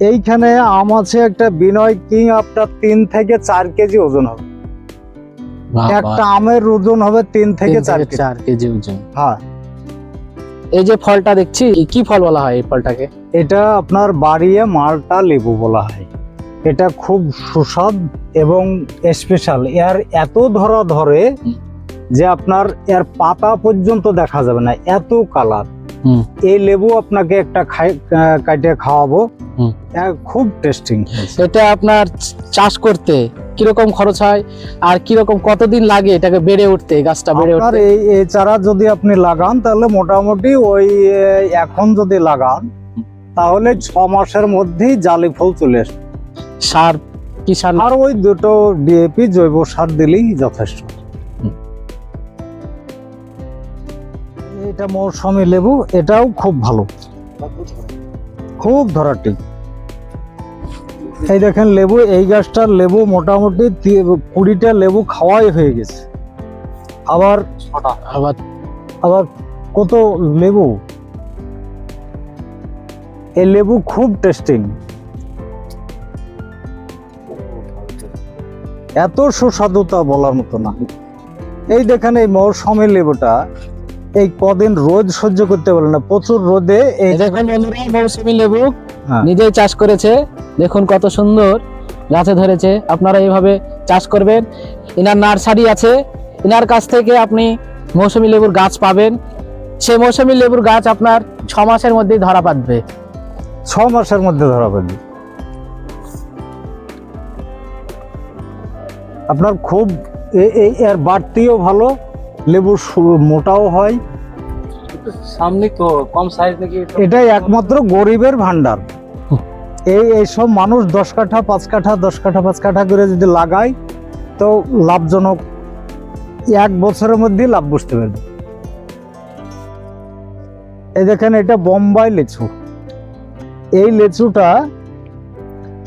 এইখানে আম আছে একটা বিনয় কিং আপনার তিন থেকে চার কেজি ওজন হবে। একটা আমের ওজন হবে তিন থেকে চার কেজি চার কেজি। ওজন। হ্যাঁ। এই যে ফলটা দেখছি কি ফল বলা হয় এই ফলটাকে? এটা আপনার বাড়িয়ে মালটা লেবু বলা হয়। এটা খুব সুস্বাদ এবং স্পেশাল এর এত ধরা ধরে যে আপনার এর পাতা পর্যন্ত দেখা যাবে না এত কালার। এই লেবু আপনাকে একটা খাই কাটে খাওয়াবো। খুব টেস্টিং এটা আপনার চাষ করতে কীরকম খরচ হয় আর কীরকম কতদিন লাগে এটাকে বেড়ে উঠতে গাছটা বেড়ে উঠতে? এই এই চারা যদি আপনি লাগান তাহলে মোটামুটি ওই এখন যদি লাগান তাহলে ছ মাসের মধ্যেই জালি ফুল চলে আসবে। সার কি সার? আর ওই দুটো ডিএপি জৈব সার দিলেই যথেষ্ট। এটা মৌসুমি লেবু এটাও খুব ভালো। খুব ধরাটি এই দেখেন লেবু এই গাছটার লেবু মোটামুটি কুড়িটা লেবু খাওয়াই হয়ে গেছে। আবার আবার আবার কত লেবু? এই লেবু খুব টেস্টিং এত সুস্বাদুতা বলার মতো না। এই দেখেন এই মৌসুমী লেবুটা এই কদিন রোদ সহ্য করতে পারে না প্রচুর রোদে এই দেখুন মৌসুমী লেবু হ্যাঁ। নিজেই চাষ করেছে। দেখুন কত সুন্দর গাছে ধরেছে। আপনারা এইভাবে চাষ করবেন। ইনার নার্সারি আছে। ইনার কাছ থেকে আপনি মৌসুমী লেবুর গাছ পাবেন। সে মৌসুমী লেবুর গাছ আপনার ছ মাসের মধ্যেই ধরা পাবে ছ মাসের মধ্যে ধরা পড়বে আপনার খুব এর বাড়তিও ভালো। লেবু মোটাও হয়। সামনে তো কম সাইজ নাকি এটাই একমাত্র গরিবের ভান্ডার এই এইসব মানুষ দশ কাঠা পাঁচ কাঠা দশ কাঠা পাঁচ কাঠা করে যদি লাগায় তো লাভজনক। এক বছরের মধ্যেই লাভ বুঝতে পারবে। এই দেখেন এটা বোম্বাই লেচু। এই লেচুটা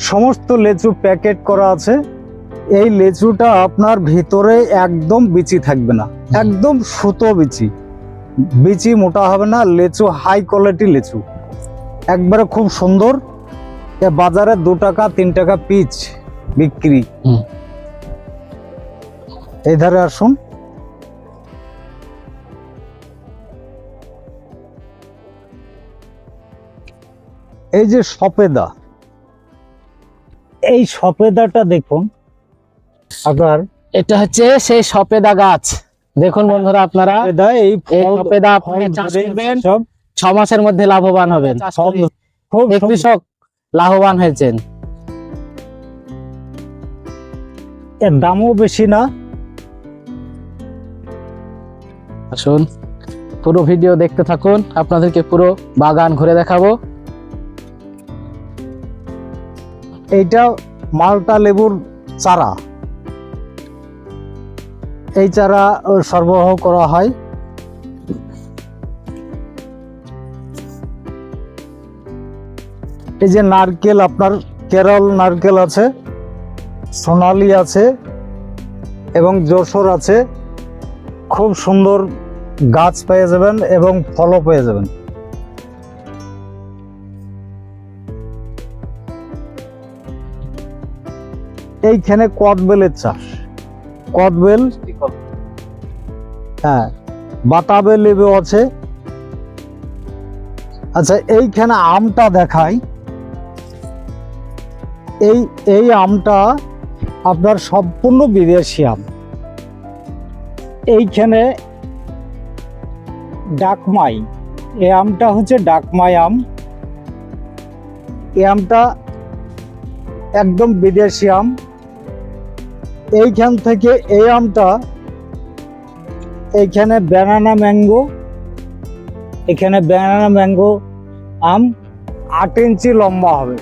সমস্ত লেচু প্যাকেট করা আছে। এই লেচুটা আপনার ভিতরে একদম বিচি থাকবে না। একদম সুতো বিচি। বিচি মোটা হবে না লেচু হাই কোয়ালিটি লেচু। একবারে খুব সুন্দর। এ বাজারে দু টাকা তিন টাকা পিচ বিক্রি। এই ধারে আসুন। এই যে সপেদা। এই সপেদাটা দেখুন আপনার? এটা হচ্ছে সেই সপেদা গাছ। দেখুন বন্ধুরা আপনারা। এই সপেদা ফল আপনি চাষ করবেন সব ছ মাসের মধ্যে লাভবান হবেন। খুব কৃষক লাভবান হয়েছেন। এর দামও বেশি না। আসুন পুরো ভিডিও দেখতে থাকুন। আপনাদেরকে পুরো বাগান ঘুরে দেখাবো। এইটা মালটা লেবুর চারা। এই চারা সরবরাহ করা হয়। এই যে নারকেল, আপনার কেরল নারকেল আছে, সোনালি আছে, এবং যশোর আছে। খুব সুন্দর গাছ পেয়ে যাবেন এবং ফলও পেয়ে যাবেন। এইখানে কদবেলের চাষ। কদবেল হ্যাঁ বাতাবে লেবু আছে। আচ্ছা এইখানে আমটা দেখাই। এই এই আমটা আপনার সম্পূর্ণ বিদেশি আম। এইখানে ডাকমাই, এই আমটা হচ্ছে ডাকমাই আম। এই আমটা একদম বিদেশি আম। এইখান থেকে এই আমটা এইখানে ব্যানানা ম্যাঙ্গো এখানে ব্যানানা ম্যাঙ্গো আম আট ইঞ্চি লম্বা হবে।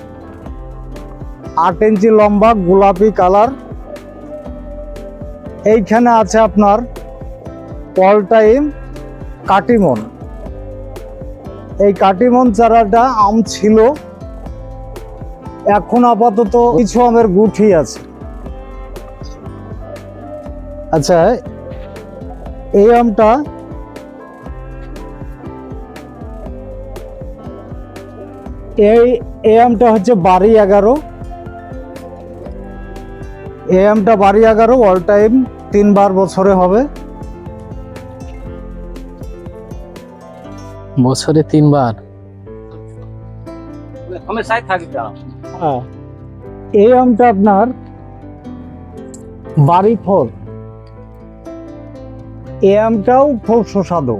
আট ইঞ্চি লম্বা গোলাপি কালার এইখানে আছে আপনার অল টাইম কাটিমন। এই কাটিমন চারাটা আম ছিল। এখন আপাতত কিছু আমের গুঠি আছে। আচ্ছা এই আমটা এই এই আমটা হচ্ছে বাড়ি এগারো। এই আমটা বাড়ি এগারো অল টাইম তিনবার বছরে হবে। বছরে তিনবার? হ্যাঁ। এই আমটা আপনার বাড়ি ফল এই আমটাও খুব সুস্বাদু।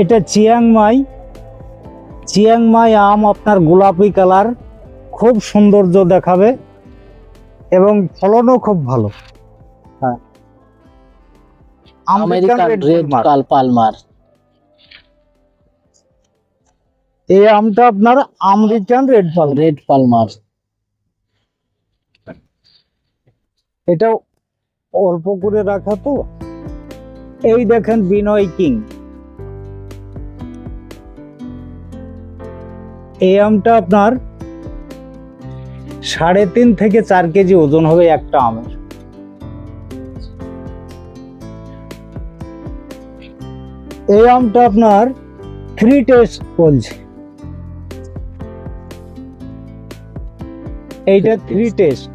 এটা চিয়াংমাই চিয়াংমাই আম আপনার গোলাপি কালার খুব সৌন্দর্য দেখাবে এবং ফলনও খুব ভালো। হ্যাঁ। American red. পালমার। এই আমটা আপনার আমেরিকান রেড ফল রেড পালমার। এটা অল্প করে রাখা তো। এই দেখেন বিনয় কিং। এই আমটা আপনার সাড়ে তিন থেকে চার কেজি ওজন হবে একটা আমের। এই আমটা আপনার থ্রি টেস্ট বলছে। এইটা থ্রি টেস্ট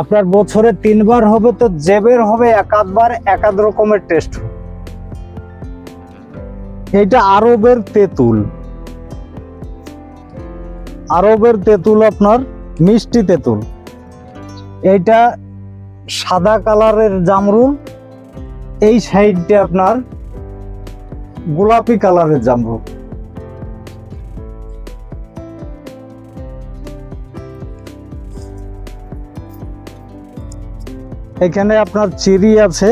আপনার বছরে তিনবার হবে তো জেবের হবে একাধবার একাধ রকমের টেস্ট এটা আরবের তেঁতুল। আরবের তেঁতুল আপনার মিষ্টি তেঁতুল। এইটা সাদা কালারের জামরুল। এই সাইডটা আপনার গোলাপি কালারের জামরুল। এখানে আপনার চিরি আছে।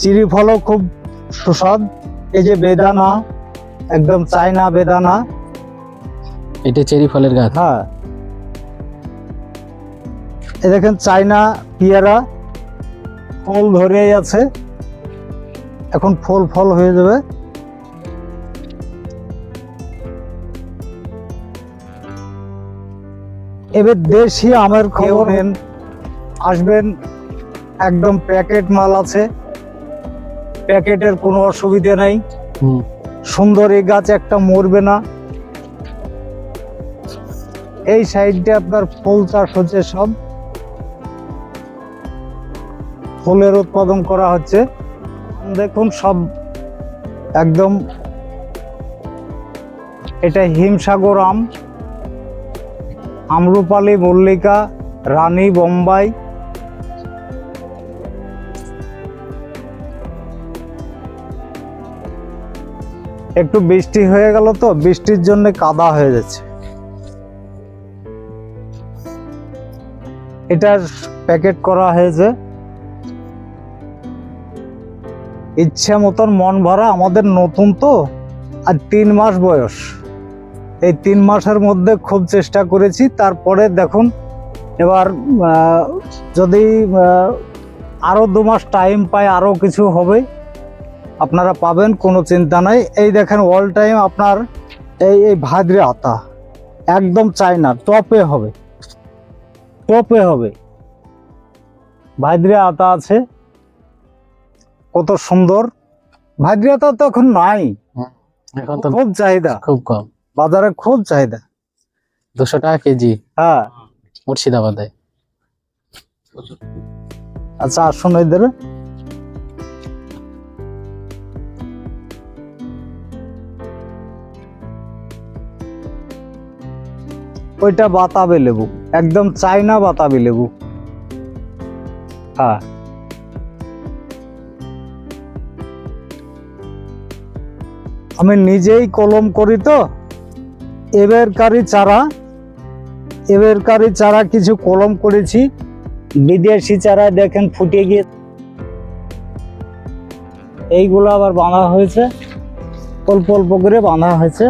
চিরি ফলও খুব সুস্বাদ। এই যে বেদানা একদম চায়না বেদানা। এটা চেরি ফলের গাছ? হ্যাঁ। এই দেখেন চায়না পিয়ারা ফল ধরেই আছে। এখন ফল ফল হয়ে যাবে। এবার দেশি আমের খবর নেন। আসবেন একদম প্যাকেট মাল আছে। প্যাকেটের কোনো অসুবিধা নাই। সুন্দর এই গাছ একটা মরবে না। এই সাইডে আপনার ফুল চাষ হচ্ছে সব। ফুলের উৎপাদন করা হচ্ছে। দেখুন সব একদম এটা হিমসাগর আম। আম্রপালি, মল্লিকা, রানী, বোম্বাই। একটু বৃষ্টি হয়ে গেল তো, বৃষ্টির জন্য কাদা হয়ে যাচ্ছে। এটার প্যাকেট করা হয়েছে। ইচ্ছে মতন মন ভরা আমাদের নতুন তো, আর তিন মাস বয়স। এই তিন মাসের মধ্যে খুব চেষ্টা করেছি তারপরে দেখুন এবার যদি আরও দু মাস টাইম পাই আরও কিছু হবে আপনারা পাবেন কোনো চিন্তা নাই। এই দেখেন অল টাইম আপনার এই এই ভাদ্রে আতা একদম চায়না টপে হবে টপে হবে। ভাদ্রে আতা আছে কত সুন্দর। ভাদ্রে আতা তো এখন নাই এখন তো খুব চাহিদা। খুব কম। বাজারে খুব চাহিদা। দুশো টাকা কেজি? হ্যাঁ। মুর্শিদাবাদে। আচ্ছা আসুন এদের ওইটা বাতাবি লেবু। একদম চাইনা বাতাবি লেবু। হ্যাঁ। আমি নিজেই কলম করি তো। এবারকারই চারা এবারকারই চারা কিছু কলম করেছি। বিদেশি চারা দেখেন ফুটে গিয়ে। এইগুলো আবার বাঁধা হয়েছে। অল্প অল্প করে বাঁধা হয়েছে।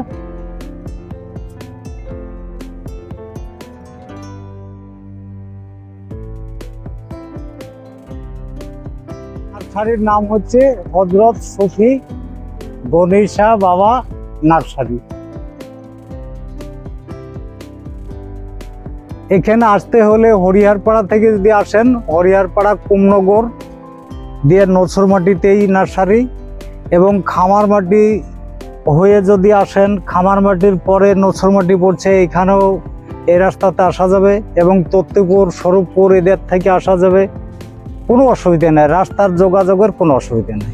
নার্সারির নাম হচ্ছে হজরত সফি গনিশা বাবা, নার্সারি। এখানে আসতে হলে হরিহারপাড়া থেকে যদি আসেন, হরিহারপাড়া, কুমনগর, দিয়ে নসরমাটিতেই নার্সারি এবং খামার মাটি হয়ে যদি আসেন খামার মাটির পরে নসরমাটি পড়ছে, এখানেও এই রাস্তাতে আসা যাবে এবং তত্ত্বপুর, স্বরূপপুর এদের থেকে আসা যাবে। কোনো অসুবিধা নেই, রাস্তার যোগাযোগের কোনো অসুবিধা নেই।